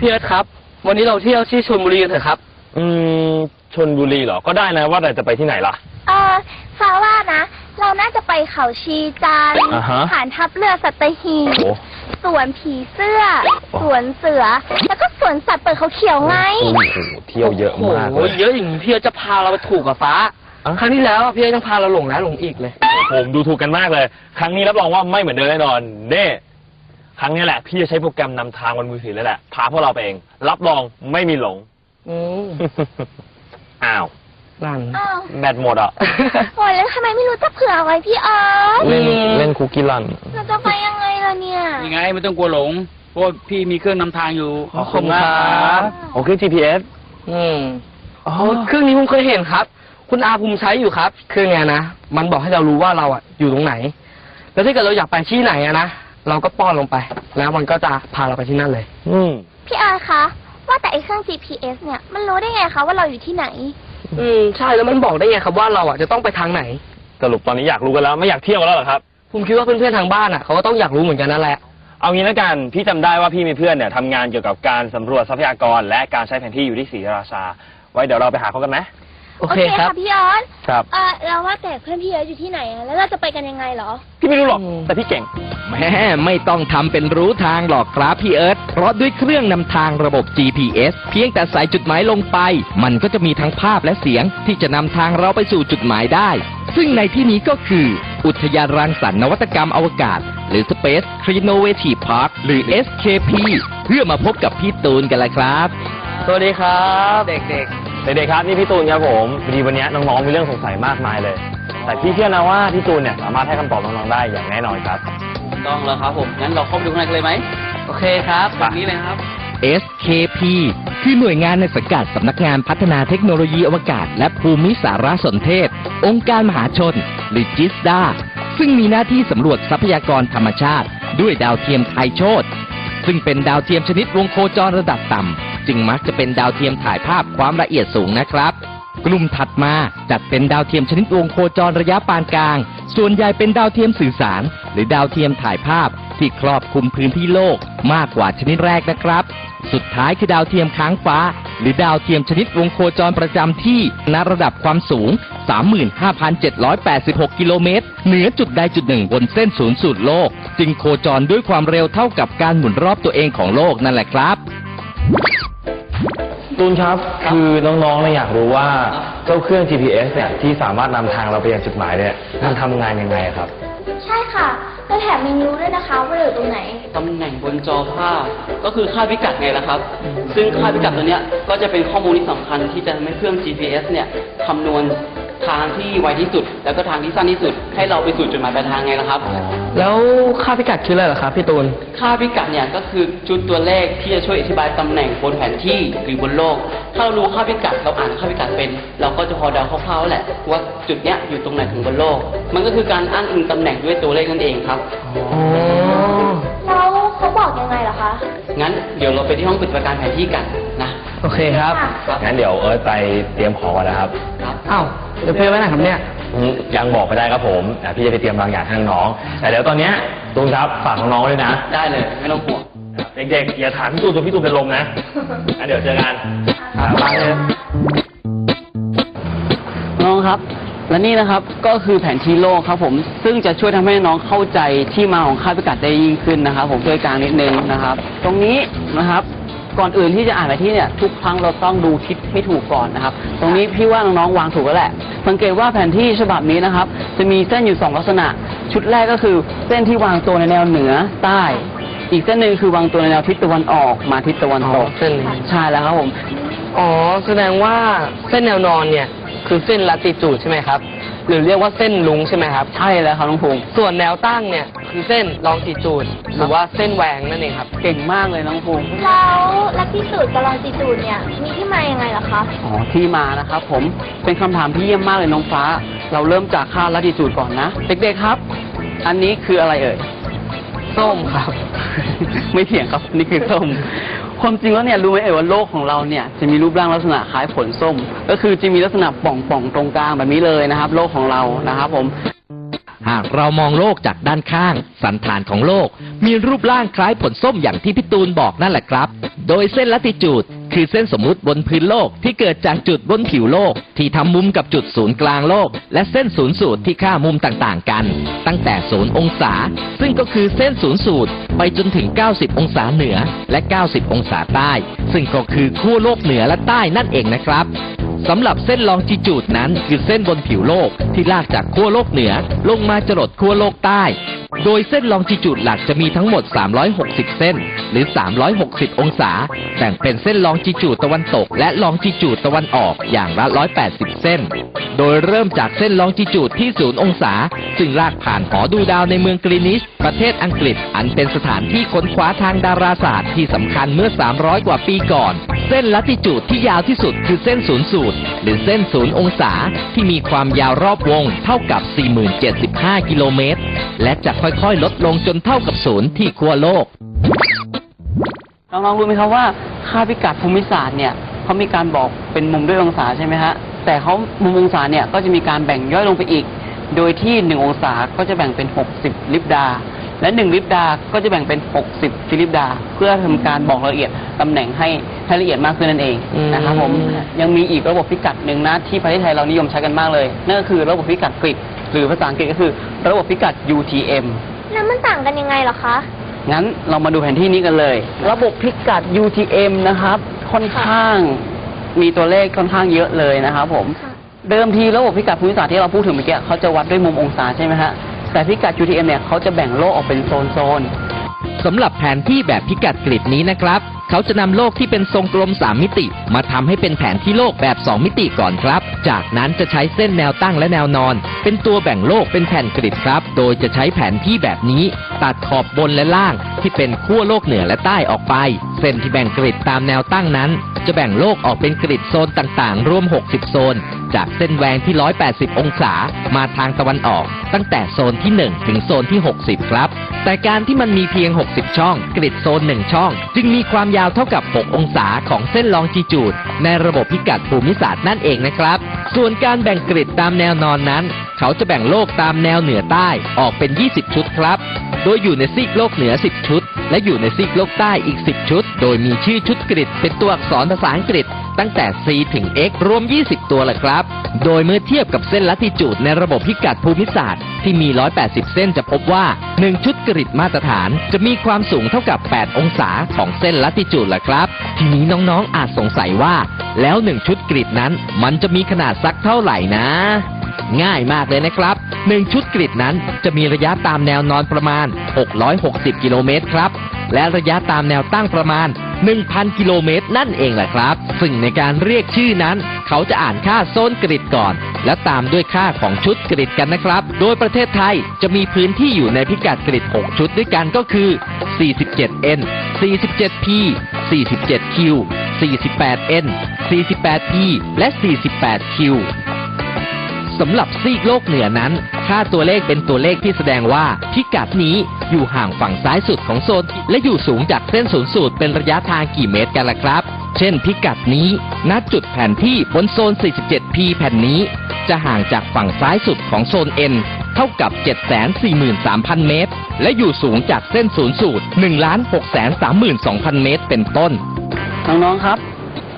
พี่เอิร์ธครับ วันนี้เราเที่ยวที่ชลบุรีกันเถอะครับ อืมชนบุรีเหรอ ก็ได้นะว่าแต่จะไปที่ไหนล่ะ เออฟ้าว่านะ เราน่าจะไปเขาชีจันทร์อ่าฮะฐานทัพเรือสัตหีบโอ้ สวนผีเสื้อ สวนเสือ แล้วก็สวนสัตว์เปิดเขาเขียวไง โอ้โหเที่ยวเยอะมากโอ้เลโหยเยอะอย่างนี้พี่เอิร์ธจะพาเราไปถูกกับฟ้าอะครั้งที่แล้วอะพี่เอิร์ธยังพาเราหลงแล้วหลงอีกเลย ผมดูถูกกันมากเลย ครั้งนี้รับรองว่าไม่เหมือนเดิมแน่นอน เน่ ครั้งนี้แหละ พี่จะใช้โปรแกรมนำทางบนมือถือแล้วแหละ พาพวกเราไปเอง รับรองไม่มีหลง อืมอ้าว นั่น อ้าวแบตหมดอะ โอ้ยแล้วทำไมไม่รู้จะเผื่อไว้พี่เอิร์ธเล่นอืม เล่นคุกกี้รันเราจะไปยังไงล่ะเนี่ยยังไงไม่ต้องกลัวหลงเพราะว่าพี่มีเครื่องนำทางอยู่ขอบคุณครับโอเค GPS อืมอ๋อโอ้เครื่องนี้ผมเคยเห็นครับ คุณอาภูมิใช้อยู่ครับ เครื่องเนี้ยนะ มันบอกให้เรารู้ว่าเราอะอยู่ตรงไหน แล้วถ้าเกิดเราอยากไปที่ไหนอะนะ เราก็ป้อนลงไป แล้วมันก็จะพาเราไปที่นั่นเลย อืม พี่เอิร์ธคะว่าแต่ไอ้เครื่อง GPS เนี่ย มันรู้ได้ไงคะว่าเราอยู่ที่ไหน อืมใช่แล้วมันบอกได้ไงครับว่าเราอะจะต้องไปทางไหน สรุปตอนนี้อยากรู้กันแล้วไม่อยากเที่ยวแล้วเหรอครับ ผมคิดว่าเพื่อนๆทางบ้านอะเขาก็ต้องอยากรู้เหมือนกันนั่นแหละ เอางี้แล้วกันพี่จำได้ว่าพี่มีเพื่อนเนี่ยทำงานเกี่ยวกับการสำรวจทรัพยากร และการใช้แผนที่อยู่ที่ศรีราชา ไว้เดี๋ยวเราไปหาเขากันไหม โอเคครับ พี่เอิร์ธครับ เออเราว่าแต่เพื่อนพี่เอิร์ธอยู่ที่ไหนอะแล้วเราจะไปกันยังไงเหรอ พี่ไม่รู้หรอกอืมแต่พี่เก่งแม่ไม่ต้องทำเป็นรู้ทางหรอกครับพี่เอิร์ธเพราะด้วยเครื่องนำทางระบบ GPS เพียงแต่ใส่จุดหมายลงไป มันก็จะมีทั้งภาพและเสียง ที่จะนำทางเราไปสู่จุดหมายได้ ซึ่งในที่นี้ก็คือ อุทยานรังสรรค์นวัตกรรมอวกาศ หรือ Space Innovative Park หรือ SKP เพื่อมาพบกับพี่ตูนกันละครับ สวัสดีครับ เด็ก เด็กๆครับนี่พี่ตูนครับผมพอดีวันนี้น้องๆมีเรื่องสงสัยมากมายเลย แต่พี่เชื่อนะว่าพี่ตูนเนี่ยสามารถให้คำตอบน้องๆได้อย่างแน่นอนครับต้องแล้วครับผม งั้นเราเข้าไปดูข้างในกันเลยไหมๆโอเคครับแบบนี้เลยครับ SKP คือหน่วยงานในสังกัดสำนักงานพัฒนาเทคโนโลยีอวกาศ และภูมิสารสนเทศ องค์การมหาชน หรือจิสดาซึ่งมีหน้าที่สำรวจทรัพยากรธรรมชาติ ด้วยดาวเทียมไทยโชตซึ่งเป็นดาวเทียมชนิดวงโคจรระดับต่ำ จึงมักจะเป็นดาวเทียมถ่ายภาพความละเอียดสูงนะครับกลุ่มถัดมาจัดเป็นดาวเทียมชนิดวงโคจรระยะปานกลาง ส่วนใหญ่เป็นดาวเทียมสื่อสาร หรือดาวเทียมถ่ายภาพที่ครอบคลุมพื้นที่โลกมากกว่าชนิดแรกนะครับ สุดท้ายคือดาวเทียมค้างฟ้า หรือดาวเทียมชนิดวงโคจรประจำที่ณระดับความสูง 35,786 กิโลเมตร เหนือจุดใดจุดหนึ่งบนเส้นศูนย์สูตรโลก จึงโคจรด้วยความเร็วเท่ากับการหมุนรอบตัวเองของโลกนั่นแหละครับ ตูนครับ คือน้องๆเนี่ยอยากรู้ว่าเจ้าเครื่อง GPS เนี่ยที่สามารถนำทางเราไปยังจุดหมายเนี่ยมันทำงานยังไงครับ ใช่ค่ะ แล้วแถมยังรู้ด้วยนะคะว่าเราอยู่ตรงไหน ตำแหน่งบนจอภาพก็คือค่าพิกัดไงล่ะครับ ซึ่งค่าพิกัดตัวเนี้ยก็จะเป็นข้อมูลที่สำคัญที่จะทำให้เครื่อง GPS เนี่ยคำนวณ ทางที่ไวที่สุด แล้วก็ทางที่สั้นที่สุด ให้เราไปสู่จุดหมายปลายทางไงล่ะครับ แล้วค่าพิกัดคืออะไรเหรอครับพี่ตูน ค่าพิกัดเนี่ยก็คือจุดตัวเลขที่จะช่วยอธิบายตำแหน่งบนแผนที่หรือบนโลก ถ้าเรารู้ค่าพิกัดเราอ่านค่าพิกัดเป็น เราก็จะพอเดาคร่าวๆแหละว่าจุดเนี้ยอยู่ตรงไหนของบนโลก มันก็คือการอ้างอิงตำแหน่งด้วยตัวเลขนั่นเองครับอ๋อแล้วเขาบอกยังไงเหรอคะ งั้นเดี๋ยวเราไปที่ห้องปฏิบัติการแผนที่กันนะ โอเคครับค่ะงั้นเดี๋ยวเอิร์ธไปเตรียมของก่อนนะครับ ครับ อ้าว เดี๋ยวเพลไว้ไหนครับเนี่ย อืมยังบอกไม่ได้ครับผมแต่พี่จะไปเตรียมบางอย่างให้น้องๆแต่เดี๋ยวตอนเนี้ยตูนครับฝากน้องๆด้วยนะ ได้เลย ไม่ต้องห่วง เด็กๆอย่าถามพี่ตูนจนพี่ตูนเป็นลมนะงั้นเดี๋ยวเจอกันอะวางเลยน้องครับ และนี่นะครับก็คือแผนที่โลกครับผม ซึ่งจะช่วยทำให้น้องเข้าใจที่มาของค่าพิกัดได้ยิ่งขึ้นนะครับ ผมช่วยกลางนิดนึงนะครับ ตรงนี้นะครับ ก่อนอื่นที่จะอ่านแผนที่เนี่ยทุกครั้งเราต้องดูทิศให้ถูกก่อนนะครับ ตรงนี้พี่ว่าน้องๆวางถูกแล้วแหละ สังเกตว่าแผนที่ฉบับนี้นะครับ จะมีเส้นอยู่สองลักษณะ ชุดแรกก็คือเส้นที่วางตัวในแนวเหนือใต้ อีกเส้นหนึ่งคือวางตัวในแนวทิศตะวันออกมาทิศตะวันตกเส้นนี้ใช่แล้วครับผม อ๋อ แสดงว่าเส้นแนวนอนเนี่ย คือเส้นลัติจูดใช่ไหมครับ หรือเรียกว่าเส้นลุงใช่ไหมครับ ใช่แล้วครับน้องภูมิ ส่วนแนวตั้งเนี่ยคือเส้นลองติจูดหรือว่าเส้นแหวงนั่นเองครับ เก่งมากเลยน้องภูมิ แล้วลักที่สูตรกับลองจิจูดเนี่ย มีที่มายังไงเหรอคะ อ๋อที่มานะครับผมเป็นคำถามที่เยี่ยมมากเลยน้องฟ้า เราเริ่มจากค่าลัติจูดก่อนนะ เด็กๆครับ อันนี้คืออะไรเอ่ย ส้มครับ ไม่เถียงครับ นี่คือส้ม ความจริงแล้วเนี่ยรู้ไหมเอ่ยว่าโลกของเราเนี่ยจะมีรูปร่างลักษณะคล้ายผลส้ม ก็คือจะมีลักษณะป่องๆตรงกลางแบบนี้เลยนะครับ โลกของเรานะครับผม หากเรามองโลกจากด้านข้าง สันฐานของโลก มีรูปร่างคล้ายผลส้มอย่างที่พี่ตูนบอกนั่นแหละครับ โดยเส้นละติจูด คือเส้นสมมุติบนพื้นโลกที่เกิดจากจุดบนผิวโลก ที่ทำมุมกับจุดศูนย์กลางโลก และเส้นศูนย์สูตรที่ค่ามุมต่างๆกัน ตั้งแต่ศูนย์องศา ซึ่งก็คือเส้นศูนย์สูตรไปจนถึง 90 องศาเหนือและ 90 องศาใต้ ซึ่งก็คือขั้วโลกเหนือและใต้นั่นเองนะครับ สำหรับเส้นลองจิจูดนั้นคือเส้นบนผิวโลกที่ลากจากขั้วโลกเหนือ ลงมาจรดขั้วโลกใต้ โดยเส้นลองจิจูดหลักจะมีทั้งหมด 360 เส้น หรือ 360 องศา แบ่งเป็นเส้นลองจิจูดตะวันตก และลองจิจูดตะวันออกอย่างละ 180 เส้น โดยเริ่มจากเส้นลองจิจูดที่ 0 องศา ซึ่งลากผ่านหอดูดาวในเมืองกรีนิช ประเทศอังกฤษ อันเป็นสถานที่ค้นคว้าทางดาราศาสตร์ที่สำคัญเมื่อ 300 กว่าปีก่อน เส้นลัติจูดที่ยาวที่สุดคือเส้นศูนย์สูตร หรือเส้นศูนย์องศาที่มีความยาวรอบวงเท่ากับ 4075 กิโลเมตร และจะค่อยๆ ลดลงจนเท่ากับศูนย์ที่ขั้วโลก น้องๆรู้ไหมครับว่าค่าพิกัดภูมิศาสตร์เนี่ยเขามีการบอกเป็นมุมด้วยองศาใช่ไหมฮะแต่เขามุมองศาเนี่ยก็จะมีการแบ่งย่อยลงไปอีก โดยที่ 1 องศาก็จะแบ่งเป็น 60 ลิบดา และ 1 ลิบดา ก็จะแบ่งเป็น 60ฟิลิปดา เพื่อทำการบอกรายละเอียดตำแหน่งให้ให้ละเอียดมากขึ้นนั่นเองอืม นะครับผม ยังมีอีกระบบพิกัดหนึ่งนะที่ประเทศไทยเรานิยมใช้กันมากเลย นั่นก็คือระบบพิกัดกริดหรือภาษาอังกฤษก็คือ ระบบพิกัด UTM แล้วมันต่างกันยังไงเหรอคะ งั้นเรามาดูแผนที่นี้กันเลย ระบบพิกัด UTM นะครับ ค่อนข้างมีตัวเลขค่อนข้างเยอะเลยนะครับผม ค่ะ เดิมทีระบบพิกัดภูมิศาสตร์ที่เราพูดถึงเมื่อกี้เขาจะวัดด้วยมุมองศาใช่ไหมฮะ แต่พิกัด UTM เนี่ยเขาจะแบ่งโลกออกเป็นโซนๆสำหรับแผนที่แบบพิกัดกริดนี้นะครับ เขาจะนำโลกที่เป็นทรงกลม 3 มิติ มาทำให้เป็นแผนที่โลกแบบ 2 มิติก่อนครับ จากนั้นจะใช้เส้นแนวตั้งและแนวนอน เป็นตัวแบ่งโลกเป็นแผ่นกริดครับ โดยจะใช้แผนที่แบบนี้ ตัดขอบบนและล่าง ที่เป็นขั้วโลกเหนือและใต้ออกไป เส้นที่แบ่งกริดตามแนวตั้งนั้น จะแบ่งโลกออกเป็นกริดโซนต่างๆ รวม 60 โซน จากเส้นแหวงที่ 180 องศา มาทางตะวันออก ตั้งแต่โซนที่ 1 ถึงโซนที่ 60 ครับ แต่การที่มันมีเพียง 60 ช่อง กริดโซน 1 ช่อง จึงมีความยาวเท่ากับ 6 องศาของเส้นลองจิจูด ในระบบพิกัดภูมิศาสตร์นั่นเองนะครับ ส่วนการแบ่งกริดตามแนวนอนนั้น เขาจะแบ่งโลกตามแนวเหนือใต้ออกเป็น 20 ชุดครับ โดยอยู่ในซีกโลกเหนือ 10 ชุด และอยู่ในซีกโลกใต้อีก 10 ชุด โดยมีชื่อชุดกริดเป็นตัวอักษรภาษาอังกฤษ ตั้งแต่ C ถึง X รวม 20 ตัวแหละครับ โดยเมื่อเทียบกับเส้นลัติจูดในระบบพิกัดภูมิศาสตร์ที่มี 180 เส้นจะพบว่า 1 ชุดกริดมาตรฐานจะมีความสูงเท่ากับ 8 องศาของเส้นลัติจูดแหละครับ ทีนี้น้องๆอาจสงสัยว่า แล้ว 1 ชุดกริดนั้น มันจะมีขนาดสักเท่าไหร่นะ ง่ายมากเลยนะครับ 1 ชุดกริดนั้นจะมีระยะตามแนวนอนประมาณ 660 กิโลเมตรครับ และระยะตามแนวตั้งประมาณ 1,000 กิโลเมตรนั่นเองแหละครับ ซึ่งในการเรียกชื่อนั้น เขาจะอ่านค่าโซนกริดก่อน แล้วตามด้วยค่าของชุดกริดกันนะครับ โดยประเทศไทยจะมีพื้นที่อยู่ในพิกัดกริด 6 ชุดด้วยกันก็คือ 47N 47P 47Q 48N 48P และ 48Q สำหรับซีกโลกเหนือนั้น ค่าตัวเลขเป็นตัวเลขที่แสดงว่าพิกัดนี้ อยู่ห่างฝั่งซ้ายสุดของโซน และอยู่สูงจากเส้นศูนย์สูตรเป็นระยะทางกี่เมตรกันล่ะครับ เช่นพิกัดนี้ ณ จุดแผนที่บนโซน 47P แผ่นนี้ จะห่างจากฝั่งซ้ายสุดของโซน N เท่ากับ 743,000 เมตร และอยู่สูงจากเส้นศูนย์สูตร1,632,000 เมตรเป็นต้น น้องๆครับ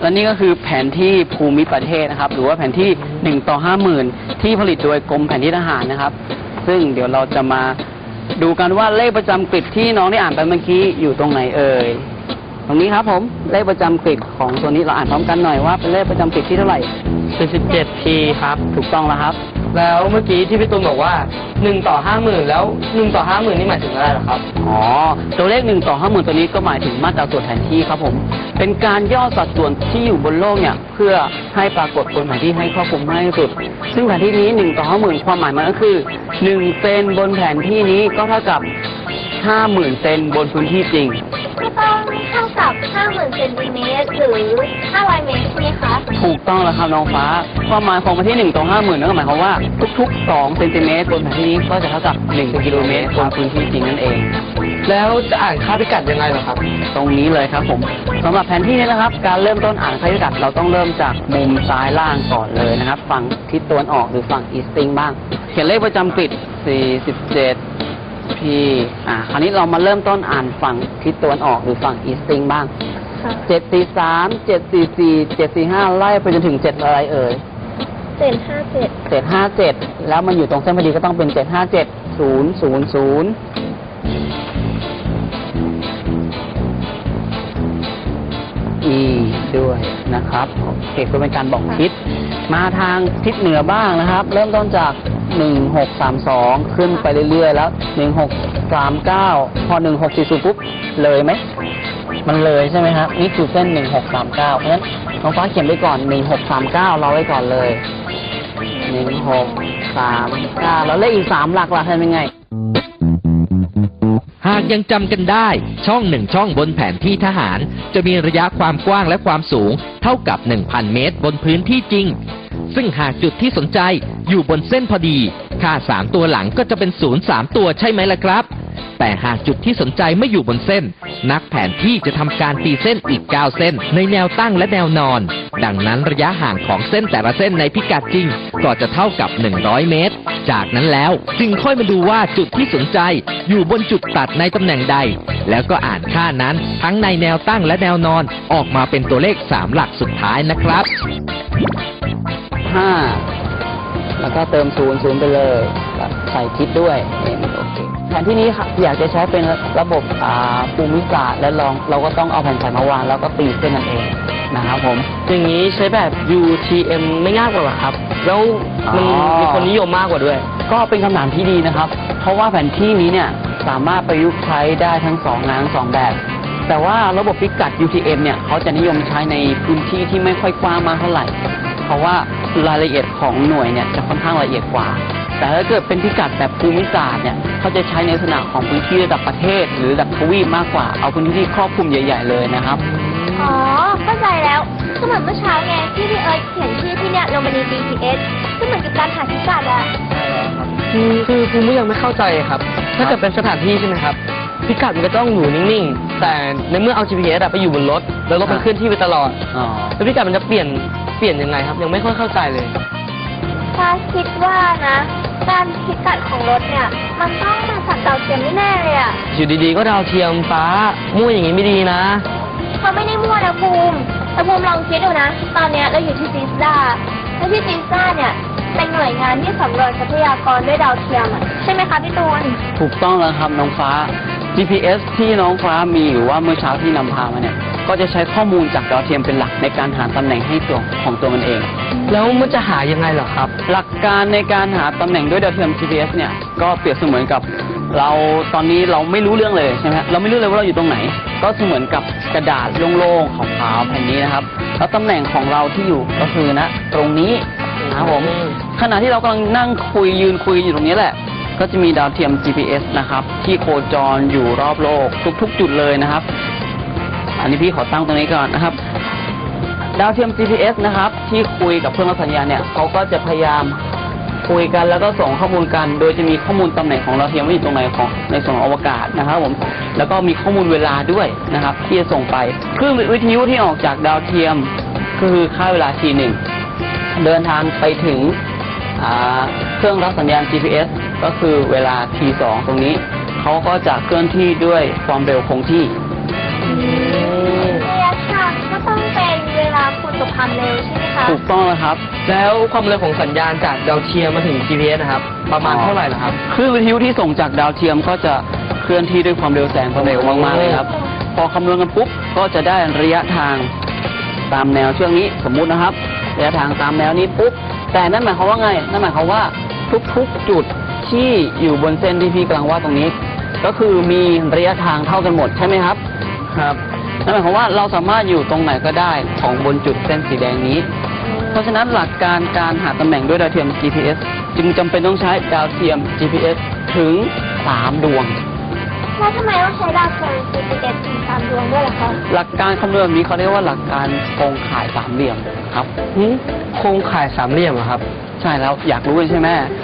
และนี่ก็คือแผนที่ภูมิประเทศนะครับ หรือว่าแผนที่ 1 ต่อ 50,000 ที่ผลิตโดยกรมแผนที่ทหารนะครับ ซึ่งเดี๋ยวเราจะมา ดูกันว่าเลขประจำกริดที่น้องได้อ่านไปเมื่อกี้อยู่ตรงไหนเอ่ย ตรงนี้ครับผม เลขประจำกริดของตัวนี้เราอ่านพร้อมกันหน่อยว่าเป็นเลขประจำกริดที่เท่าไหร่47 P ครับ ถูกต้องแล้วครับ แล้วเมื่อกี้ที่พี่ตูนบอกว่า1ต่อ50,000แล้ว1ต่อ50,000นี่หมายถึงอะไรเหรอครับ อ๋อ ตัวเลขหนึ่งต่อห้าหมื่นตัวนี้ก็หมายถึงมาตราส่วนแผนที่ครับผม เป็นการย่อสัดส่วนที่อยู่บนโลกเนี่ยเพื่อให้ปรากฏบนแผนที่ให้ครอบคลุมมากที่สุด ซึ่งแผนที่นี้หนึ่งต่อห้าหมื่นความหมายมันก็คือหนึ่งเซนบนแผนที่นี้ก็เท่ากับห้าหมื่นเซนบนพื้นที่จริง 50,000เซนติเมตรหรือ500เมตรใช่ไหมคะถูกต้องแล้วครับน้องฟ้า ความหมายของแผนที่หนึ่งต่อห้าหมื่นนั่นก็หมายความว่าทุกๆสองเซนติเมตรบนแผนที่นี้ก็จะเท่ากับหนึ่งกิโลเมตรบนพื้นที่จริงนั่นเอง แล้วจะอ่านค่าพิกัดยังไงเหรอครับ ตรงนี้เลยครับผมสำหรับแผนที่นี้นะครับ การเริ่มต้นอ่านค่าพิกัดเราต้องเริ่มจากมุมซ้ายล่างก่อนเลยนะครับ ฝั่งทิศตะวันออกหรือฝั่งอีสติงบ้าง เขียนเลขประจำกริด 47 P อ่า คราวนี้เรามาเริ่มต้นอ่านฝั่งทิศตะวันออกหรือฝั่งอีสติงบ้าง เจ็ดสี่สามเจ็ดสี่สี่เจ็ดสี่ห้าไล่ไปจนถึงเจ็ดอะไรเอ่ยเจ็ดห้าเจ็ดเจ็ดห้าเจ็ดแล้วมันอยู่ตรงเส้นพอดีก็ต้องเป็นเจ็ดห้าเจ็ดศูนย์ศูนย์ศูนย์อีด้วยนะครับโอเคก็เป็นการบอกทิศมาทางทิศเหนือบ้างนะครับ เริ่มต้นจาก หนึ่งหกสามสองขึ้นไปเรื่อยๆ แล้วหนึ่งหกสามเก้าพอหนึ่งหกสี่ศูนย์ปุ๊บ เลยไหม มันเลยใช่ไหมครับ นี่คือเส้นหนึ่งหกสามเก้าเพราะฉะนั้นน้องฟ้าเขียนไปก่อนหนึ่งหกสามเก้ารอไว้ก่อนเลยหนึ่งหกสามเก้าแล้วเลขอีกสามหลักล่ะทำยังไงหากยังจำกันได้ ช่องหนึ่งช่องบนแผนที่ทหาร จะมีระยะความกว้างและความสูง เท่ากับ 1,000 เมตร บนพื้นที่จริง ซึ่งหากจุดที่สนใจอยู่บนเส้นพอดี ค่า 3 ตัวหลังก็จะเป็นศูนย์3ตัวใช่ไหมล่ะครับ แต่หากจุดที่สนใจไม่อยู่บนเส้น นักแผนที่จะทำการตีเส้นอีก 9 เส้น ในแนวตั้งและแนวนอน ดังนั้นระยะห่างของเส้นแต่ละเส้นในพิกัดจริง ก็จะเท่ากับ 100 เมตร จากนั้นแล้วจึงค่อยมาดูว่าจุดที่สนใจอยู่บนจุดตัดในตำแหน่งใด แล้วก็อ่านค่านั้นทั้งในแนวตั้งและแนวนอนออกมาเป็นตัวเลข 3 หลักสุดท้ายนะครับ ห้าแล้วก็เติมศูนย์ศูนย์ไปเลยแล้วใส่ทิศด้วยนี่โอเคแผนที่นี้ครับอยากจะใช้เป็นระบบอ่าภูมิศาสตร์และลองเราก็ต้องเอาแผ่นใสมาวางแล้วก็ตีเส้นนั่นเองนะครับผมอย่างนี้ใช้แบบ UTM ไม่ยากกว่าเหรอครับ แล้วมันอ๋อมีคนนิยมมากกว่าด้วย ก็เป็นคำถามที่ดีนะครับ เพราะว่าแผนที่นี้เนี่ยสามารถประยุกต์ใช้ได้ทั้งสองงานทั้งสองแบบ แต่ว่าระบบพิกัด UTM เนี่ยเขาจะนิยมใช้ในพื้นที่ที่ไม่ค่อยกว้างมากเท่าไหร่ เพราะว่า รายละเอียดของหน่วยเนี่ยจะค่อนข้างละเอียดกว่า แต่ถ้าเกิดเป็นพิกัดแบบภูมิศาสตร์เนี่ยเขาจะใช้ในลักษณะของพื้นที่ระดับประเทศ หรือระดับทวีปมากกว่า เอาพื้นที่ที่ครอบคลุมใหญ่ ๆ เลยนะครับ อ๋อ เข้าใจแล้วก็เหมือนเมื่อเช้าไงที่พี่เอิร์ธเขียนชื่อที่เนี่ยลงมาใน GPS ก็เหมือนกับการหาพิกัดอะคือคือภูมิยังไม่เข้าใจครับ ถ้าเกิดเป็นสถานที่ใช่ไหมครับ พิกัดมันก็ต้องอยู่นิ่งๆ แต่ในเมื่อเอา GPS อะไปอยู่บนรถ แล้วรถมันเคลื่อนที่ไปตลอด อ๋อ แล้วพิกัดมันจะเปลี่ยนเปลี่ยนยังไงครับ ยังไม่ค่อยเข้าใจเลยถ้าคิดว่านะ การพิกัดของรถเนี่ย มันต้องมาจากดาวเทียมแน่ๆเลยอะอยู่ดีๆ ก็ดาวเทียมฟ้ามั่วอย่างนี้ไม่ดีนะเขาไม่ได้มั่วนะภูมิแต่ภูมิลองคิดดูนะ ตอนเนี้ยเราอยู่ที่ซิสดาและที่ซิสดาเนี่ยเป็นหน่วยงานที่สำรวจทรัพยากรด้วยดาวเทียมอะใช่ไหมคะพี่ตูน ถูกต้องแล้วครับน้องฟ้า GPS ที่น้องฟ้ามีหรือว่าเมื่อเช้าที่นำพามาเนี่ย ก็จะใช้ข้อมูลจากดาวเทียมเป็นหลักในการหาตำแหน่งให้ตัวของตัวมันเอง แล้วมันจะหายังไงเหรอครับ หลักการในการหาตำแหน่งด้วยดาวเทียม GPS เนี่ยก็เปรียบเสมือนกับ เราตอนนี้เราไม่รู้เรื่องเลยใช่ไหมฮะเราไม่รู้เลยว่าเราอยู่ตรงไหน ก็เสมือนกับกระดาษโล่งๆขาวๆแผ่นนี้นะครับแล้วตำแหน่งของเราที่อยู่ก็คือนะ ตรงนี้นะครับผมขณะที่เรากำลังนั่งคุยยืนคุยอยู่ตรงนี้แหละก็จะมีดาวเทียม GPS นะครับ ที่โคจรอยู่รอบโลกทุก ๆ จุดเลยนะครับ อันนี้พี่ขอตั้งตรงนี้ก่อนนะครับ ดาวเทียม GPS นะครับ ที่คุยกับเครื่องรับสัญญาณเนี่ยเขาก็จะพยายามคุยกันแล้วก็ส่งข้อมูลกัน โดยจะมีข้อมูลตำแหน่งของดาวเทียมว่าอยู่ตรงไหนของในส่วนอวกาศนะครับผมแล้วก็มีข้อมูลเวลาด้วยนะครับ ที่จะส่งไปคลื่นวิทยุที่ออกจากดาวเทียมก็คือค่าเวลาทีหนึ่งเดินทางไปถึงเครื่องรับสัญญาณ GPS ก็คือเวลา T2 ตรงนี้เขาก็จะเคลื่อนที่ด้วยความเร็วคงที่ วลาคูณกับความเร็วใช่ไหมคะถูกต้องแล้วครับ แล้วความเร็วของสัญญาณจากดาวเทียมมาถึง GPS นะครับ ประมาณเท่าไหร่นะครับ คลื่นวิทยุที่ส่งจากดาวเทียมก็จะเคลื่อนที่ด้วยความเร็วแสงเร็วมากๆเลยครับ พอคำนวณกันปุ๊บก็จะได้ระยะทางตามแนวเชือกนี้สมมุตินะครับ ระยะทางตามแนวนี้ปุ๊บแต่นั่นหมายความว่าไง นั่นหมายความว่าทุกๆจุดที่อยู่บนเส้นที่พี่กำลังวาดตรงนี้ ก็คือมีระยะทางเท่ากันหมดใช่ไหมครับ ครับ นั่นหมายความว่าเราสามารถอยู่ตรงไหนก็ได้ของบนจุดเส้นสีแดงนี้ เพราะฉะนั้นหลักการการหาตำแหน่งด้วยดาวเทียม GPS จึงจำเป็นต้องใช้ดาวเทียม GPS ถึง 3 ดวง แล้วทำไมต้องใช้ดาวเทียม GPS ถึงตามดวงด้วยล่ะคะหลักการคำนวณแบบนี้เขาเรียกว่าหลักการโครงข่ายสามเหลี่ยมครับหืมโครงข่ายสามเหลี่ยมเหรอครับ ใช่แล้วอยากรู้เลยใช่ไหม